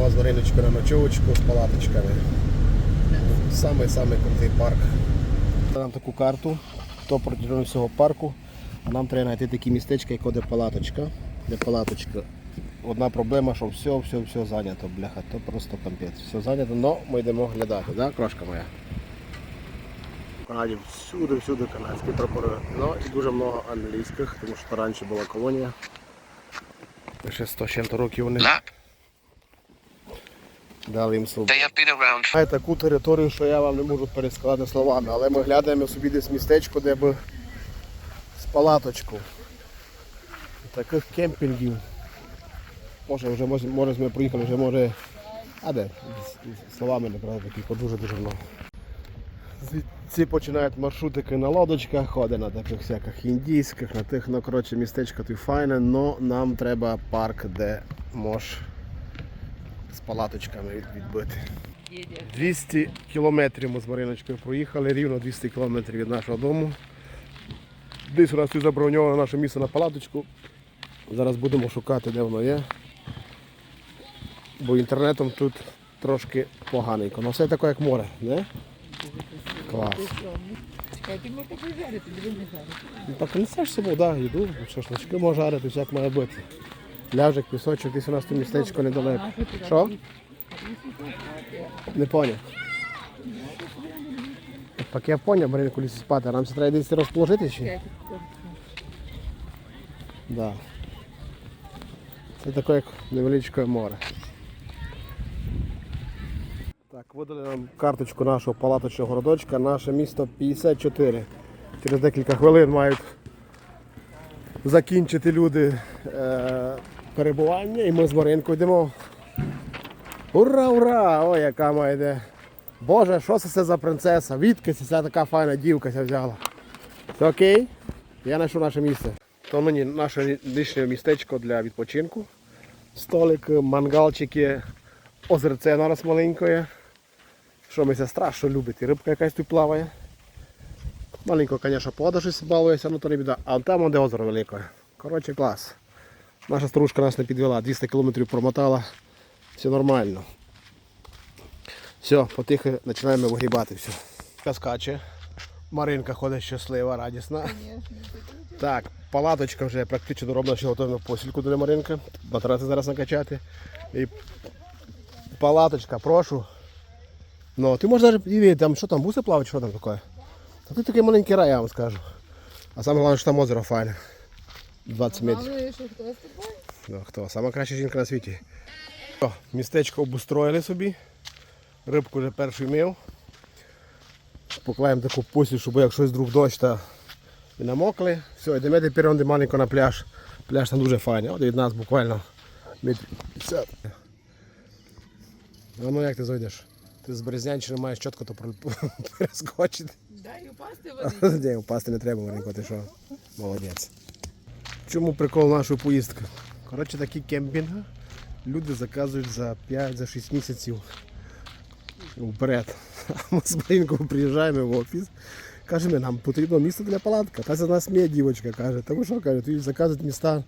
Йдемо з Мариночкою на ночовочку з палаточками. Самий-самий крутий парк. Нам таку карту, то протягом всього парку. А нам треба знайти такі містечка, як де палаточка. Де палаточка. Одна проблема, що все, все, все зайнято, бляха, то просто компець. Все зайнято, але ми йдемо глядати, да, крошка моя? Канаді всюди, всюди канадські прапори. Ну і дуже много англійських, тому що раніше була колонія. Ще 100 з чим-то років вони. Дали їм свободу. Має таку територію, що я вам не можу пересказати словами, але ми глядаємо собі десь містечко, де би з палаточку. Таких кемпінгів. Може вже може, може ми проїхали, вже може. А де? Словами не правда, таких дуже-дуже много. Ці починають маршрутики на лодочках, ходить на таких всяких індійських, на тих, ну коротше, містечко тут файне, але нам треба парк, де мож з палаточками відбити. 200 кілометрів ми з Мариночкою проїхали, рівно 200 кілометрів від нашого дому. Десь у нас тут заброньовано наше місце на палаточку. Зараз будемо шукати, де воно є. Бо інтернетом тут трошки поганенько. Ну все таке як море, не? Клас. Чекайте, можна пожарити, не жарити. Так несеш собою, да, їду, шашлички можна жарити, всяк має бути. Ляжик, пісочок, десь у нас тут містечко недалеко. Що? Не поняв. Так я поняв, Марина, коли спати, нам це треба десь розположити ні? Да. Це таке як невеличке море. Так, видали нам карточку нашого палаточного городочка, наше місто 54. Через декілька хвилин мають закінчити люди е, перебування і ми з Маринкою йдемо. Ура, ура! Ой, яка має йде. Боже, що це все за принцеса? Відки це така файна дівка ся взяла. Все окей? Я знайшов наше місце. То мені наше лишнє містечко для відпочинку. Столик, мангалчики, озерце на нас маленькое. Що ми страшно любить, і рибка якась тут плаває. Маленько, звісно, щось балується, ну то не біда. А там де озеро велике. Коротше, клас. Наша стружка нас не підвела, 200 км промотала. Все нормально. Все, потихо починаємо вигрібати все. Скаче. Маринка ходить щаслива, радісна. Так, палаточка вже практично дороблена, що готуємо посільку для Маринки. Матраси зараз накачати. І палаточка, прошу. Ну, ти можеш навіть там, що там, буси плавають, що там таке? Та тут такий маленький рай, я вам скажу. А саме головне, що там озеро файне. 20 метрів. Мали, хто з? Хто? Сама краща жінка на світі. О, містечко обустроїли собі. Рибку вже перший мив. Поклаємо таку посіль, щоб як щось вдруг дощ та і намокли. Все, йдемо тепер маленько на пляж. Пляж там дуже файний. От від нас буквально метрів 50. А ну як ти зайдеш? Ти з Березнянщини маєш чітко то перескочити. Дай упасти води. Ні, впасти не треба, Маринко, ти що? Молодець. Чому прикол нашої поїздки? Коротше, такі кемпінги люди заказують за 5-6 місяців вперед. А ми з Маринкою приїжджаємо в офіс. Кажемо, нам потрібно місце для палатки. Та за нас сміє дівчинка, каже, та ви що каже, ти заказують міста.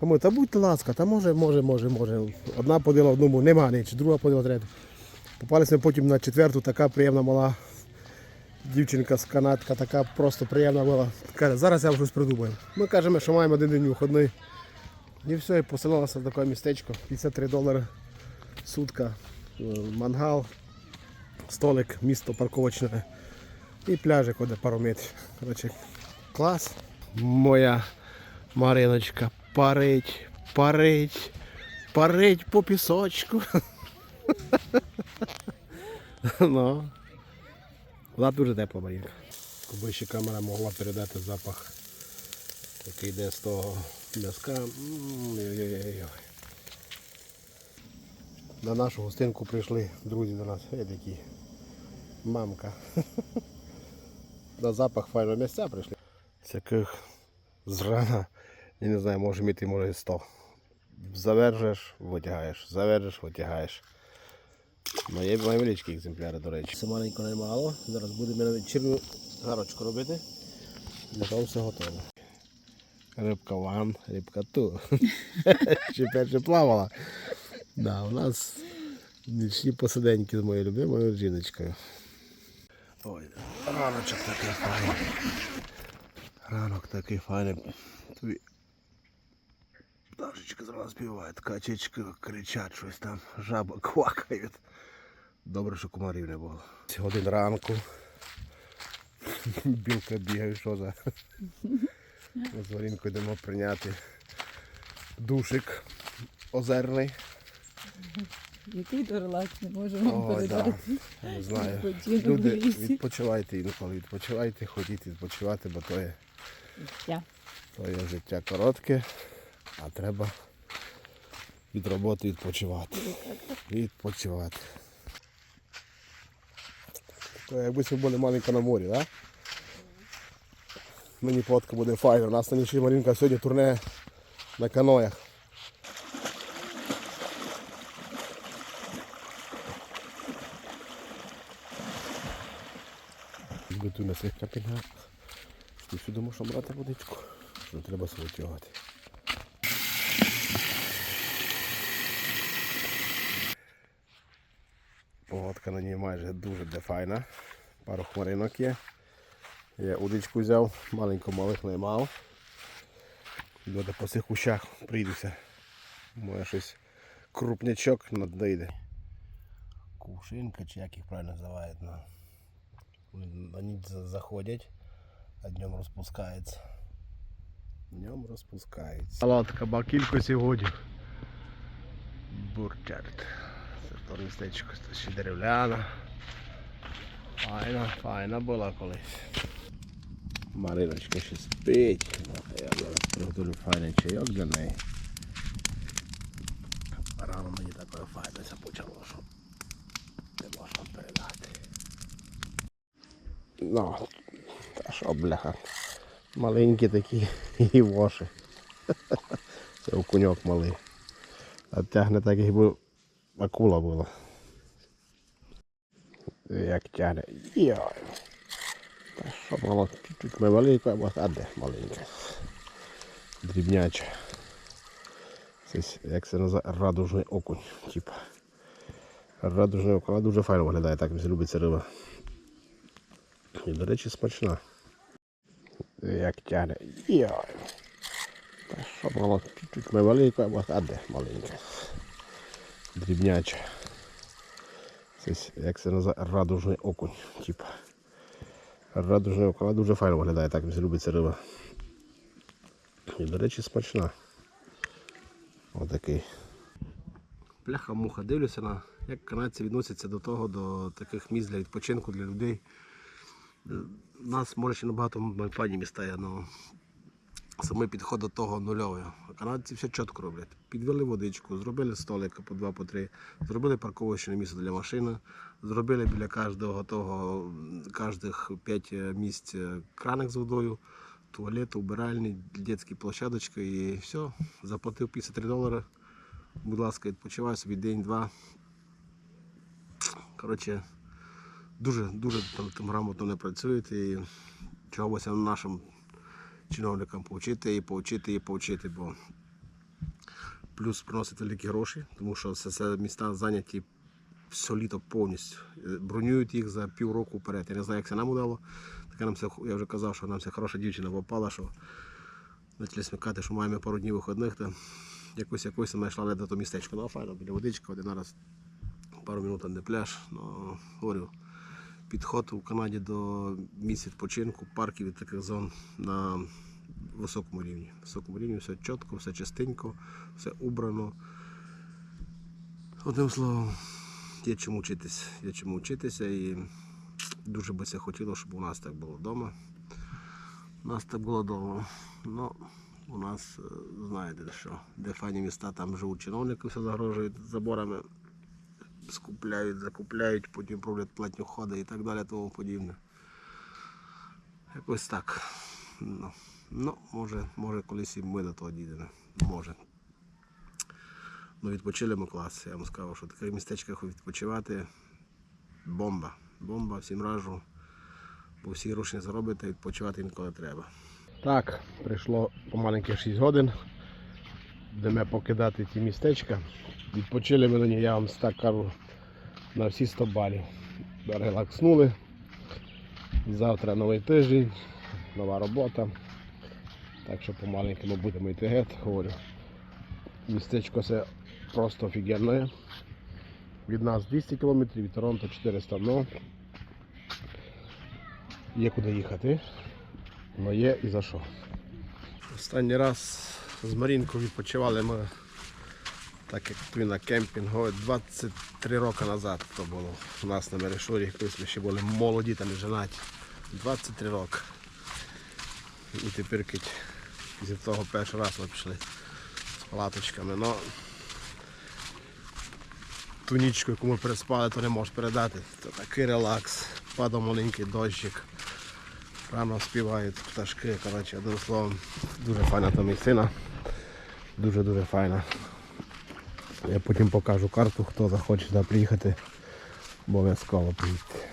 А ми, та будьте ласка, та може, може, може, може. Одна подила одному, нема ніч, друга подила третю. Попалися потім на четверту, така приємна мала дівчинка з канатка, така просто приємна була. Каже, зараз я щось придумаю. Ми кажемо, що маємо один день виходний. І все, і поселилося в таке містечко. 53 долари сутка, е, мангал, столик, місто парковочне і пляжик де пару метрів. Коротше, клас. Моя Мариночка парить, парить, парить по пісочку. Ну. Вона дуже тепла Марінка. Якби ще камера могла передати запах, який йде з того м'язка. На нашу гостинку прийшли друзі до нас. Такі. Мамка. На запах файного місця прийшли. Всяких зрана, я не знаю, може міти, може 100. Завержеш, витягаєш, завержеш, витягаєш. Ну, є невеличкі екземпляри, до речі. Це маленько немало. Зараз будемо на вечірню гарочку робити. Для того все готово. Рибка ван, рибка ту. Ще перше плавала. Да, у нас Нічні посиденьки з моєю любимою жіночкою. Ой, раночок такий файний. Ранок такий файний. Тобі пташечка зразу співають, качечки кричать щось там, жаба квакають. Добре, що комарів не було. Один ранку. Білка бігає, що за. З Марінкою йдемо прийняти душик озерний. Який то не можу вам О, да. передати. Не знаю. Люди, відпочивайте інколи, відпочивайте, ходіть відпочивати, бо то є, Я. то є життя коротке, а треба від роботи відпочивати. Відпочивати. То якби ми були маленько на морі, так? Мені фотка буде файна. У нас на нічі Марінка сьогодні турне на каноях. Готуй на цих капінгах. І сюди можна брати водичку. Не треба себе тягати. Погодка на ній майже дуже де файна. Пару хмаринок є. Я удочку взяв, маленько малих не мав. Буде по цих кущах прийдуся. Може щось крупнячок надійде. Кувшинка чи як їх правильно називають. Ну. Вони на ніч за- заходять, а днем розпускається. Днем розпускається. Салатка бакілько сьогодні. Бурчарт. Це то містечко це ще деревляна. Файна, файна була колись. Мариночка ще спить. Я зараз приготую файний чайок для неї. Рано мені такое файне почало, що не можна передати. Ну, та що, бляха. Маленькі такі і воші. Це окуньок малий. Тягне так, якби акула була. Як тягне. Йой. Та що мало, чуть-чуть ми маленько, а де маленьке. Дрібняче. Це, як це називає, радужний окунь. Типа. Радужний окунь. Дуже файно виглядає, так любиться риба. І, до речі, смачна. Як тягне. Йой. Та що мало, чуть-чуть ми маленько, а де маленьке. Дрібняче. Як це називає, радужний окунь. Типа. Радужний окунь. Дуже файно виглядає, так любиться риба. І, до речі, смачна. Отакий. Пляха-муха. Дивлюся на як канадці відносяться до того, до таких місць для відпочинку для людей. У нас може ще набагато файні міста є, але саме підход до того нульовий. А канадці все чітко роблять. Підвели водичку, зробили столики по два, по три, зробили парковочне місце для машини, зробили біля кожного того, кожних п'ять е, місць е, краник з водою, туалет, убиральні, дитячі площадочки і все. Заплатив 53 долари. Будь ласка, відпочивай собі день-два. Коротше, дуже дуже там, там грамотно не працюють і чогось нашим чиновникам повчити і повчити і повчити, бо плюс приносить великі гроші, тому що все це міста зайняті все літо повністю. Е, Бронюють їх за півроку вперед. Я не знаю, як це нам удало. Така нам це, я вже казав, що нам ця хороша дівчина попала, що почали смикати, що маємо пару днів виходних, то якось якось ми йшла до того містечка. Ну, файно, біля водичка, один раз пару минут там де пляж. Ну, говорю, підход у Канаді до місць відпочинку, парків і таких зон на високому рівні. високому рівні все чітко, все чистенько, все убрано. Одним словом, є чому вчитись, є чому вчитися і дуже би це хотіло, щоб у нас так було вдома. У нас так було вдома. Ну, у нас, е, знаєте що, де файні міста, там живуть чиновники, все загрожують заборами скупляють, закупляють, потім роблять платні ходи і так далі, тому подібне. Якось так. Ну, ну може, може колись і ми до того дійдемо. Може. Ну, відпочили ми клас. Я вам сказав, що в таких містечках відпочивати бомба. Бомба, всім раджу. Бо всі гроші заробите, відпочивати інколи треба. Так, прийшло помаленьки 6 годин. Йдемо покидати ці містечка. Відпочили ми на ній, я вам так кажу, на всі 100 балів. Релакснули. Завтра новий тиждень, нова робота. Так що помаленьку ми будемо йти геть, говорю. Містечко це просто офігенне. Від нас 200 км, від Торонто 400 ну, Є куди їхати, але є і за що. Останній раз з Марінкою відпочивали ми, так як ти на кемпінгу, 23 роки назад то було у нас на Мерешурі, колись ми ще були молоді та не женаті. 23 роки. І тепер після того перший раз ми пішли з палаточками. Но ту нічку, яку ми переспали, то не можеш передати. Це такий релакс. Падав маленький дощик. Рано співають пташки. Коротше, одним словом, дуже файна та місцина. Дуже-дуже файна. Я потім покажу карту, хто захоче туди приїхати. Обов'язково приїдьте.